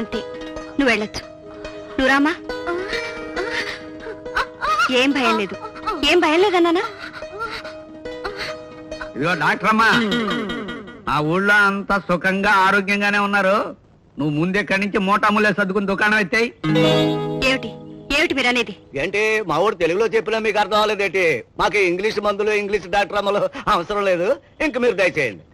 అంతే నువ్వు వెళ్ళొచ్చు. నువ్వు రామా? ఏం భయం లేదు. ఏం భయం లేదన్నానా ఇదిగో డాక్టర్ అమ్మా ఆ ఊళ్ళో అంతా సుఖంగా ఆరోగ్యంగానే ఉన్నారు. నువ్వు ముందెక్కడి నుంచి మోటాములే సర్దుకుని దుకాణం ఎత్తాయి? ఏమిటి? ఏమిటి మీరు అనేది? ఏంటి మా ఊరు తెలుగులో చెప్పినా మీకు అర్థం అవ్వలేదేంటి మాకు ఇంగ్లీష్ మందులు ఇంగ్లీష్ డాక్టర్ అమ్మలు అవసరం లేదు. ఇంక మీరు దయచేయండి.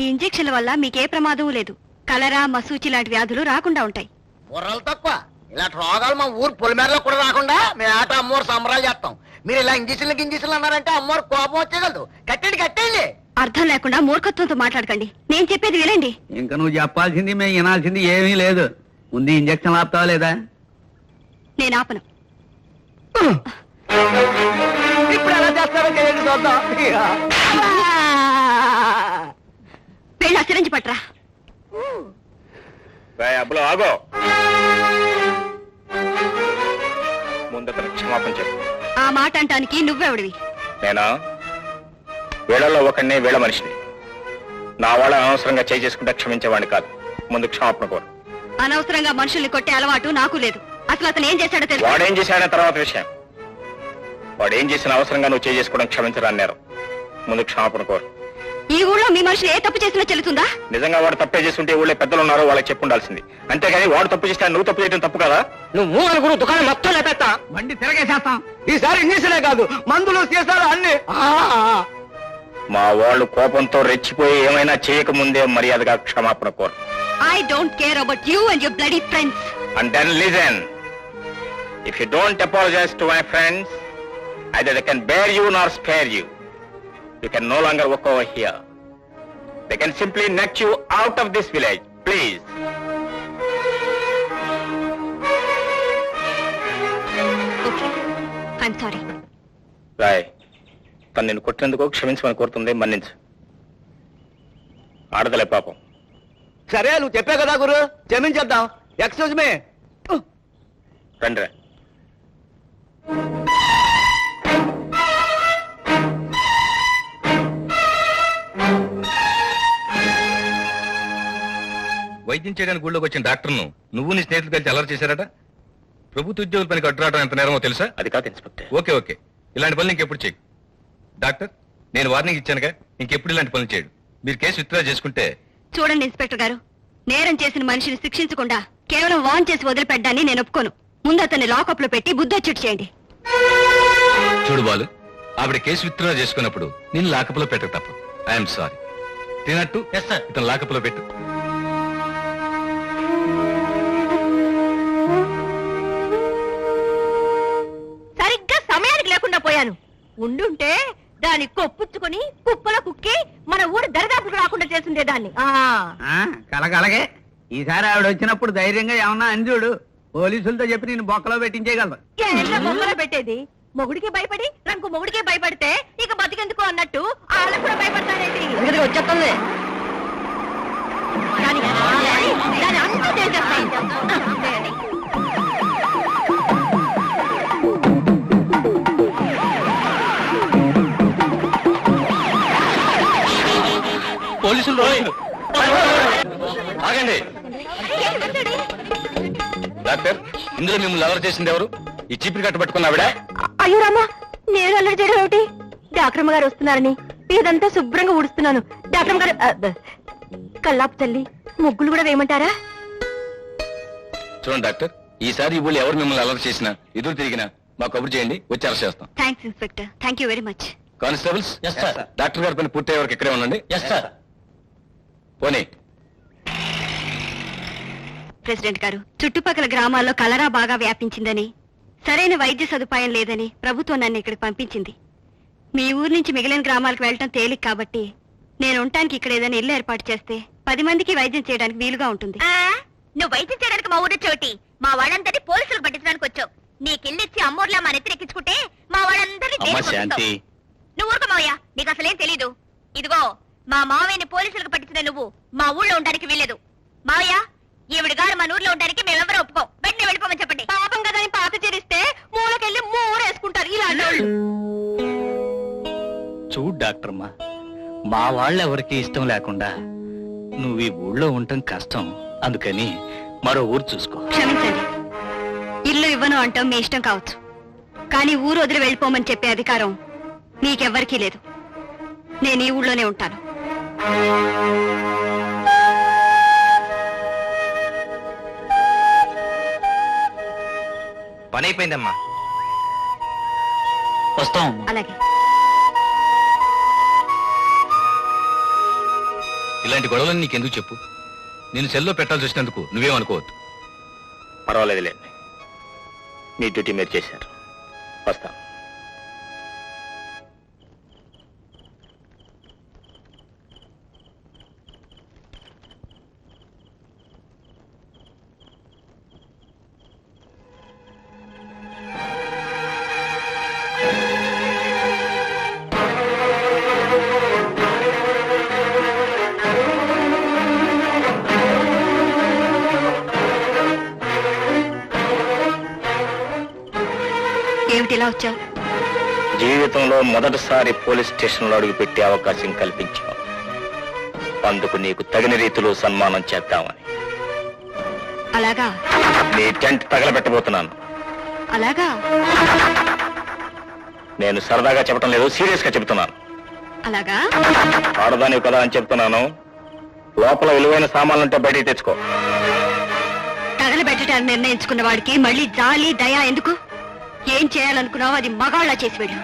ఈ ఇంజెక్షన్ల వల్ల మీకే ప్రమాదం లేదు. కలరా మసూచి లాంటి వ్యాధులు రాకుండా ఉంటాయి. బుర్రలు తక్కువ. ఇలాంటి రోగాలు మా ఊరు పొలిమేరలో కూడా రాకుండా మేము ఆట అమ్మోరు సంబరాలు చేస్తాం. మీరు ఇలా ఇంజక్షన్లు గింజక్షన్లు అన్నారంటే అమ్మోరు కోపం వచ్చేయగలదు. కట్టండి కట్టండి. అర్థం లేకుండా మూర్ఖత్వంతో మాట్లాడకండి. నేను చెప్పేది వినండి. ఇంకా నువ్వు చెప్పాల్సింది మేము వినాల్సింది ఏమీ లేదు. ముందు ఇంజక్షన్ ఆపుతావా లేదా? నేను ఆపను. ఇప్పుడు ఎలా చేస్తారో చేయండి చూద్దాం. వెళ్ళి పట్రా అబ్బులో ఆగో. ముందు అతను క్షమాపణ చెప్పు. ఆ మాట అంటానికి నువ్వెవడివి? నేనా? వీళ్ళలో ఒకడిని వీళ్ళ మనిషిని. నా వాళ్ళ అనవసరంగా చేయి చేసుకుంటే క్షమించేవాడిని కాదు. ముందు క్షమాపణ కోరు. అనవసరంగా మనుషుల్ని కొట్టే అలవాటు నాకు లేదు. అసలు అతను ఏం చేశాడో తెలుసు? వాడేం చేశాడనే తర్వాత విషయం. వాడు ఏం చేసిన అవసరంగా నువ్వు చేసుకోవడం క్షమించరాని నేరం. ముందు క్షమాపణ కోరు. ఈ ఊళ్ళో మీ మనుషులు ఏ తప్పు చేసినా చెల్లుతుందా? నిజంగా వాడు తప్పే చేస్తుంటే ఊళ్ళో పెద్దలు ఉన్నారో వాళ్ళకి చెప్పు ఉండాల్సింది అంతేగాని వాడు తప్పు చేస్తే నువ్వు తప్పు చేయడం తప్పు కదా? నువ్వు అనుకున్న దుకాణం మొత్తం లేపెత్తా బండి తిరగేసేస్తాం. ఈసారి ఇంగ్లీషులే కాదు మందులు చేశారు అన్ని. ఆ, మా వాళ్ళు కోపంతో రెచ్చిపోయి ఏమైనా చేయకముందే మర్యాదగా క్షమాపణ కోరు. I don't care about you and your bloody friends then listen. If you don't apologize to my friends, either they can bear you nor spare you. You can no longer walk over here. They can simply knock you out of this village. Please. Okay I'm sorry Roy తను నిన్ను కొట్టినందుకు క్షమించమని కోరుతుంది మన్నించు ఆడదలే పాపం సరే నువ్వు చెప్పే కదా గురు క్షమించేద్దాం ఎక్స్క్యూజ్ మీ రండి రా. వైద్యం చేయడానికి గుళ్ళోకి వచ్చిన డాక్టర్ను నువ్వు నీ స్నేహితులు కలిసి అలర్ చేశారట? ప్రభుత్వ ఉద్యోగుల పనికి అడ్డురావడం ఎంత నేరమో తెలుసా? అది కాదు ఇన్స్పెక్టర్. Okay okay. ఇలాంటి పనులు ఇంకెప్పుడు చేయి డాక్టర్ నేను వార్నింగ్ ఇచ్చానుగా ఇంకెప్పుడు ఇలాంటి పనులు చేయడు. మీరు కేసు విత్డ్రా చేసుకుంటే చూడండి ఇన్స్పెక్టర్ గారు. నేరం చేసిన మనిషిని శిక్షించకుండా కేవలం వాన్ చేసి వదిలిపెట్టాన్ని నేను ఒప్పుకోను. ముందు అతన్ని లాకప్లో పెట్టి బుద్ధొచ్చుట్టు చేయండి. చూడు బాలు ఆవిడ కేసు విత్డ్రా చేసుకున్నప్పుడు నేను లాకప్లో పెట్టక తప్ప ఐఎమ్ సారీ తినట్టు ఇతను లాకప్లో పెట్టు. పోయాను ఉండుంటే దాన్ని కొప్పుచ్చుకొని కుప్పలో కుక్కి మన ఊరు దరిదాపులకు రాకుండా చేసిందే దాన్ని. ఆ. ఆ, కలగలగే ఈసారి ఆవిడ వచ్చినప్పుడు ధైర్యంగా ఏమన్నా అని చూడు. పోలీసులతో చెప్పి నేను బొక్కలో పెట్టించేయగలరు ఏంట్రా బొమ్మలో పెట్టేది? మొగుడికి భయపడి రంకు మొగుడికే భయపడితే ఇక బతికెందుకు అన్నట్టు వాళ్ళకు కూడా భయపడతారేంటి? వచ్చేస్తుంది? దాని దాని అంతా పోలీసులు ఆగండి. డాక్టర్ ఇందులో మిమ్మల్ని అలర్ చేసింది ఎవరు? ఈ చీపిరి కట్ట పట్టుకున్న ఆవిడ? అయ్యో రామా నేను అల్లరి చేయడం ఏమిటి? డాక్టర్ గారు వస్తున్నారని ఇదంతా శుభ్రంగా ఊడుస్తున్నాను. డాక్టర్ గారు కల్లాపు తల్లి ముగ్గులు కూడా వేయమంటారా? చూడండి డాక్టర్ ఈసారి ఈ ఊళ్ళో ఎవరు మిమ్మల్ని అలర్ చేసినా ఎదురు తిరిగినా మా కబురు చేయండి వచ్చి అరెస్ట్ చేస్తాం. Thanks inspector thank you very much constables doctor గారి పని పూర్తయ్యే వరకు ఇక్కడే ఉండండి. పోనీ. ప్రెసిడెంట్ గారు చుట్టుపక్కల గ్రామాల్లో కలరా బాగా వ్యాపించిందని సరైన వైద్య సదుపాయం లేదని ప్రభుత్వం నన్ను ఇక్కడికి పంపించింది. మీ ఊరు నుంచి మిగిలిన గ్రామాలకు వెళ్ళటం తేలిక కాబట్టి నేను ఉండటానికి ఇక్కడ ఏదైనా ఇల్లు ఏర్పాటు చేస్తే పది మందికి వైద్యం చేయడానికి వీలుగా ఉంటుంది. నువ్వు వైద్యం చేయడానికి మా ఊరు చోటి మా వాళ్ళందరినీ పోలీసులకు పట్టించడానికి వచ్చావు. నీకిల్లిచ్చి అమ్మూర్లా మన ఎత్తిరెక్కించుకుంటే మా వాళ్ళందరినీ అమ్మ జైలుకి శాంతి. పంపిస్తావు. నువ్వు ఊరుకో మావయ్య నీకు అసలేం తెలీదు. ఇదిగో మా మావయ్యని పోలీసులకు పట్టించిన నువ్వు మా ఊళ్ళో ఉండడానికి వీలేదు మావయ్య ఈవిడ గారు మన ఊర్లో ఉండడానికి మేమెవరూ ఒప్పుకోం. వెంటనే వెళ్ళిపోమని చెప్పండి. పాపం కదా అని పాత చేరిస్తే మూలకెళ్ళి మూరేసుకుంటారు ఇలాంటి వాళ్ళు. చూడు డాక్టర్ అమ్మా మా వాళ్ళెవరికి ఇష్టం లేకుండా నువ్వు ఈ ఊళ్ళో ఉండటం కష్టం. అందుకని మరో ఊరు చూసుకో. క్షమించండి. ఇల్లు ఇవ్వను అంటాం మీ ఇష్టం కావచ్చు. కానీ ఊరు వదిలి వెళ్ళిపోమని చెప్పే అధికారం మీకెవ్వరికీ లేదు. నేను ఈ ఊళ్ళోనే ఉంటాను. పని అయిపోయిందమ్మా. వస్తాం అలాగే. ఇలాంటి గొడవలను నీకెందుకు చెప్పు? నేను సెల్లో పెట్టాల్సి వచ్చినందుకు నువ్వేమనుకోవద్దు పర్వాలేదులేండి మీ డ్యూటీ మీరు చేశారు. వస్తాం. ఇలా వచ్చావు? జీవితంలో మొదటిసారి పోలీస్ స్టేషన్లో అడుగు పెట్టే అవకాశం కల్పించావు. అందుకు నీకు తగిన రీతిలో సన్మానం చేద్దామని. అలాగా? నీ టెంట్ తగలబెట్టబోతున్నాను. అలాగా? నేను సరదాగా చెప్పడం లేదు సీరియస్గా చెబుతున్నాను. అలాగా? ఆడదానివి కదా అని చెప్తున్నాను లోపల విలువైన సామాన్లుంటే బయటికి తెచ్చుకో. తగలబెట్టడానికి నిర్ణయించుకున్న వాడికి మళ్ళీ జాలి దయ ఎందుకు? ఏం చేయాలనుకున్నావో అది మగాళ్ళ చేసి వెళ్ళు.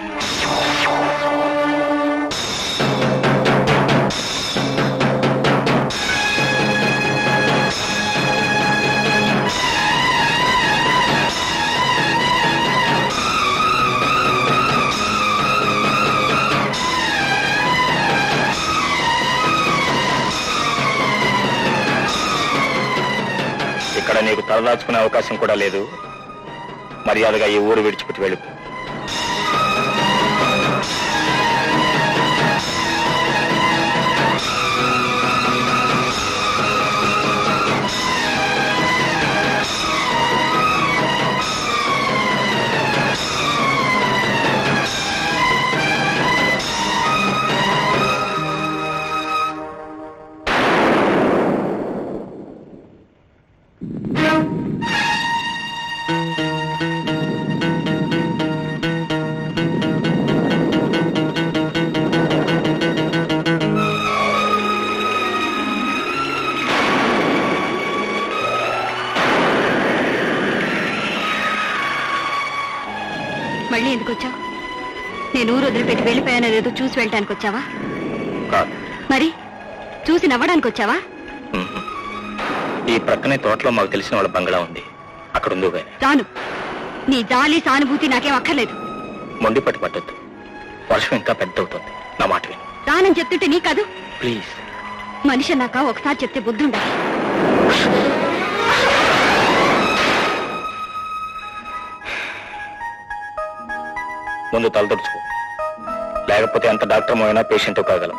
ఇక్కడ నీకు తలదాచుకునే అవకాశం కూడా లేదు. మర్యాదగా ఈ ఊరు విడిచిపెట్టి వెళ్ళిపో. నేను ఊరు వదిలిపెట్టి వెళ్ళిపోయానో చూసి వెళ్ళటానికి వచ్చావా? కాదు. మరి? చూసి నవ్వడానికి వచ్చావా. ఈ ప్రక్కనే తోటలో మాకు తెలిసిన వాళ్ళ బంగ్లా ఉంది. అక్కడ ఉందో రాను. నీ జాలి సానుభూతి నాకేం అక్కర్లేదు. మొండి పట్టు పట్టొద్దు. వర్షం ఇంకా పెద్ద అవుతుంది నా మాట విను. రానని చెప్తుంటే నీ కాదు. ప్లీజ్. మనిషి అన్నాక ఒకసారి చెప్తే బుద్ధి ఉండాలి ముందు తలదొడుచుకో. లేకపోతే ఎంత డాక్టర్ అయినా పేషెంట్ కాగలం.